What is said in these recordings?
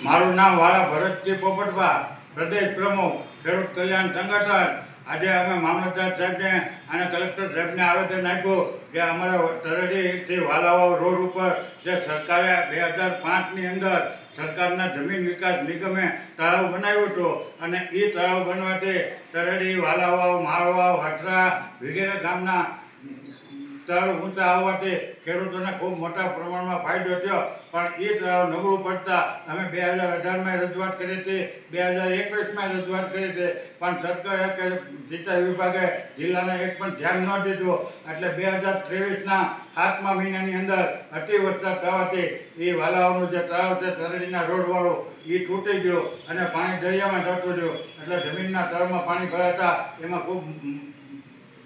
મારું નામ વાળા ભરતજી પોપટભા, પ્રદેશ પ્રમુખ, ખેડૂત કલ્યાણ સંગઠન. આજે અમે મામલતદાર સાહેબને અને કલેક્ટર સાહેબને આવેદન આપ્યું કે અમારા તરડીથી વાલાવાવ રોડ ઉપર જે સરકારે બે હજાર પાંચની અંદર સરકારના જમીન વિકાસ નિગમે તળાવ બનાવ્યું હતું અને એ તળાવ બનવાથી તરડી વાલાવાવ માળવાવ હટરા વગેરે ગામના તળાવ ઊંચા આવવાથી ખેડૂતોને ખૂબ મોટા પ્રમાણમાં ફાયદો થયો. પણ એ તળાવ નબળું પડતા અમે બે હજાર અઢારમાં રજૂઆત કરી હતી, બે હજાર એકવીસમાં રજૂઆત કરી હતી. પણ સરકારે કે સિંચાઈ વિભાગે જિલ્લાને એક પણ ધ્યાન ન દીધું. એટલે બે હજાર ત્રેવીસના સાતમા મહિનાની અંદર અતિ વરસાદ થવાથી એ વાલાઓનું જે તળાવ છે, તરડીના રોડવાળું, એ તૂટી ગયો અને પાણી દરિયામાં જતું રહ્યું. એટલે જમીનના તળમાં પાણી ભરાતા એમાં ખૂબ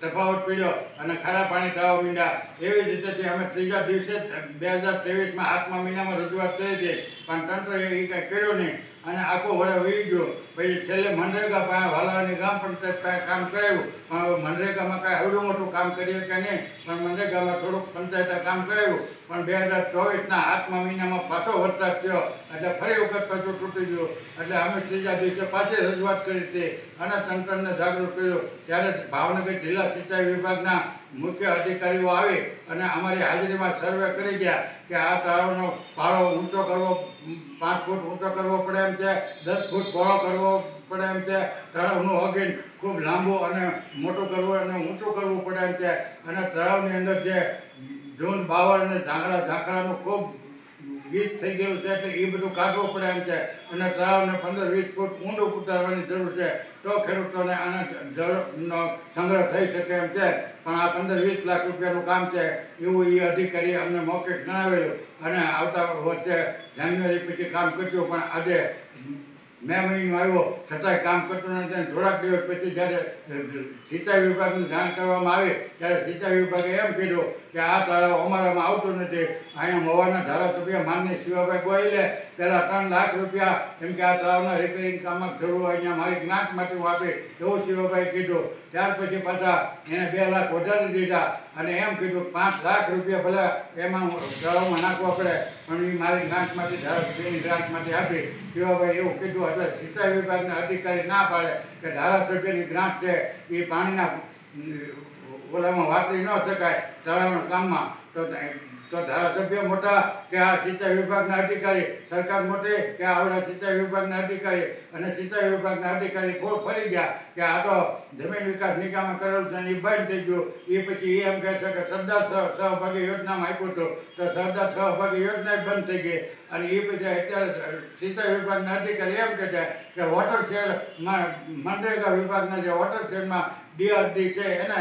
તફાવત પડ્યો અને ખારા પાણી થવા મીંડ્યા એવી જ રીતેથી અમે ત્રીજા દિવસે બે હજાર ત્રેવીસમાં આઠમા મહિનામાં રજૂઆત કરી હતી. પણ તંત્ર એ કંઈ કર્યું નહીં. અને આખો વડે વહી ગયો. પછી છેલ્લે મનરેગા પાસે વાલાવાની ગામ પંચાયત કામ કરાવ્યું. પણ હવે મનરેગામાં કાંઈ આવડું મોટું કામ કરીએ કે નહીં, પણ મનરેગામાં થોડુંક પંચાયતે કામ કરાવ્યું. પણ બે હજાર ચોવીસના આઠમા મહિનામાં પાછો વરસાદ થયો. એટલે ફરી વખત પાછું તૂટી ગયો. એટલે અમે ત્રીજા દિવસે પાછી રજૂઆત કરી હતી. અને તંત્રને જાગૃત કર્યું. ત્યારે ભાવનગર જિલ્લા સિંચાઈ વિભાગના મુખ્ય અધિકારીઓ આવી અને અમારી હાજરીમાં સર્વે કરી ગયા કે આ તળાવનો પાળો ઊંચો કરવો પાંચ ફૂટ ઊંચો કરવો પડે એમ છે, દસ ફૂટ પહોળો કરવો પડે એમ છે, તળાવનું હગીન ખૂબ લાંબુ અને મોટું કરવું અને ઊંચું કરવું પડે એમ છે. અને તળાવની અંદર જે જૂન બાવળ અને ઝાંખરા ઝાંખરાનું ખૂબ ગીત થઈ ગયેલું છે એટલે એ બધું કાઢવું પડે એમ છે. અને તળાવને પંદર વીસ ફૂટ ઊંડું ઉતારવાની જરૂર છે. તો ખેડૂતોને આના સંગ્રહ થઈ શકે એમ છે. પણ આ પંદર વીસ લાખ રૂપિયાનું કામ છે. એવું એ અધિકારીએ અમને મોકે જણાવેલું. અને આવતા વર્ષે જાન્યુઆરી પછી કામ કર્યું પણ આજે મે મહિનો આવ્યો, છતાંય કામ કરતો નથી થોડાક દિવસ પછી જ્યારે સિંચાઈ વિભાગનું જાણ કરવામાં આવે, ત્યારે સિંચાઈ વિભાગે એમ કીધું કે આ તળાવ અમારામાં આવતું નથી. અહીંયા મવાના ધારાસભ્ય માનની શિવાભાઈ ગોહિલે પહેલાં ત્રણ લાખ રૂપિયા એમ કે આ તળાવના રિપેરિંગ કામમાં જરૂર હોય અહીંયા મારી જ્ઞાતમાંથી હું આપે, એવું શિવભાઈ કીધું. ત્યાર પછી પાછા એને બે લાખ વધારી દીધા અને એમ કીધું, પાંચ લાખ રૂપિયા ભલે એમાં તળાવમાં નાખવા પડે, પણ એ મારી ગ્રાન્ટમાંથી ધારાસભ્યની ગ્રાન્ટમાંથી આપી. શિવાભાઈ એવું કીધું, એટલે સિંચાઈ વિભાગના અધિકારી ના પાડે કે ધારાસભ્યની ગ્રાન્ટ છે એ પાણીના ઓલામાં વાપરી ન શકાય, તળાવના કામમાં. તો તો ધારાસભ્ય મોટા કે આ સિંચાઈ વિભાગના અધિકારી, સરકાર મોટે કે આવડા સિંચાઈ વિભાગના અધિકારી અને સિંચાઈ વિભાગના અધિકારી ખૂબ ફરી ગયા કે આ તો જમીન વિકાસ નિગમે કરેલું છે એ બંધ થઈ ગયું. એ પછી એ એમ કહે છે કે સરદાર સહ- સહભાગી યોજનામાં આપ્યું હતું. તો સરદાર સહભાગી યોજના બંધ થઈ ગઈ. અને એ પછી અત્યારે સિંચાઈ વિભાગના અધિકારી એમ કહે છે કે વોટરશેડમાં મનરેગા વિભાગના જે વોટર વોટરશેડમાં ડીઆરડી છે, એને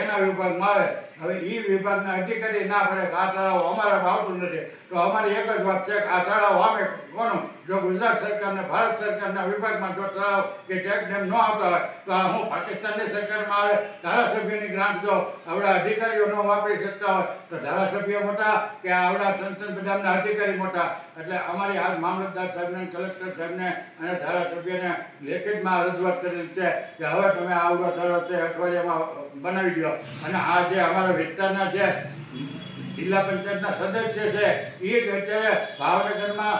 એના વિભાગમાં આવે હવે એ વિભાગના અધિકારી ના પડે આ તળાવ અમારે આવતું નથી. તો અમારી એક જ વાત છે કે આ તળાવ અમે કોનું જો ગુજરાત સરકારને ભારત સરકારના વિભાગમાં જો તળાવ કે ચેક ડેમ ન આવતા હોય, તો આ હું પાકિસ્તાનની સરકારમાં આવે, ધારાસભ્યની ગ્રાન્ટ જો આવડા અધિકારીઓ ન વાપરી શકતા હોય. તો ધારાસભ્ય મોટા કે આવડા સંસદ બધાના અધિકારી મોટા? એટલે અમારી આ મામલતદાર સાહેબને, કલેક્ટર સાહેબને અને ધારાસભ્યને લેખિતમાં રજૂઆત કરેલી છે કે હવે તમે આવડો તળાવ છે અઠવાડિયામાં બનાવી દો અને આ જે અમારા વિસ્તારના જે જિલ્લા પંચાયતના સદસ્ય છે એ જ અત્યારે ભાવનગરમાં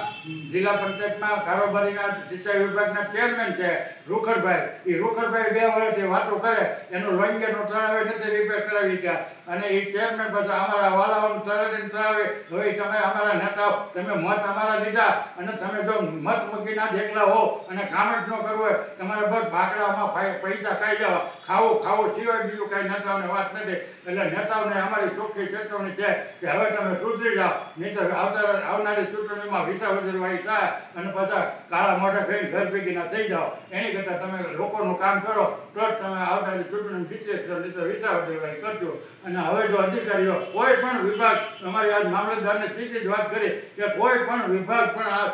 જિલ્લા પંચાયતમાં કારોબારીના સિંચાઈ વિભાગના ચેરમેન છે, રૂખડભાઈ. એ રૂખડભાઈ બે વર્ષથી વાતો કરે, એનું લોંગેનું તળાવે નથી રિપેર કરાવી ગયા. અને એ ચેરમેન બધા અમારા વાલાઓને તળાવીને તળાવે હવે તમે અમારા નેતાઓ તમે મત અમારા લીધા અને તમે જો મત મૂકીના જેટલા હો અને કામ જ ન કરવું હોય, તમારે બસ ભાગડામાં પૈસા ખાઈ જવા. ખાવું ખાવું, સિવાય બીજું કાંઈ નેતાઓને વાત નથી એટલે નેતાઓને અમારી ચોખ્ખી ચેતવણી છે કે હવે તમે સુધરી જાઓ. નહીં આવતા આવનારી ચૂંટણીમાં વિસાવદરવાહી થાય અને બધા કાળા મોઢા થઈને ઘર ભેગીના થઈ જાઓ. એની કરતાં તમે લોકોનું કામ કરો તો તમે આવનારી ચૂંટણી જીતી શકશો, નહીં તો વિસાવદરવાહી કરજો. અને હવે જો અધિકારીઓ કોઈ પણ વિભાગ, અમારી આજ મામલતદારને સીધી જ વાત કરી કે કોઈ પણ વિભાગ પણ આ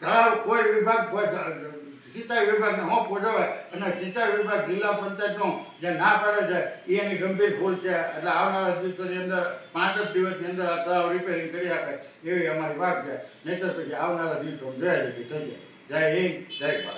તળાવ, કોઈ વિભાગ સિંચાઈ વિભાગને હું જોવે અને સિંચાઈ વિભાગ જિલ્લા પંચાયતનો જે ના પાડે છે એ એની ગંભીર ભૂલ છે. એટલે આવનારા દિવસોની અંદર, પાંચ જ દિવસની અંદર આ તળાવ રિપેરિંગ કરી આપે, એવી અમારી વાત છે. નહીંતર પછી આવનારા દિવસો જય થઈ જાય જય હિન્દ, જય ભારત.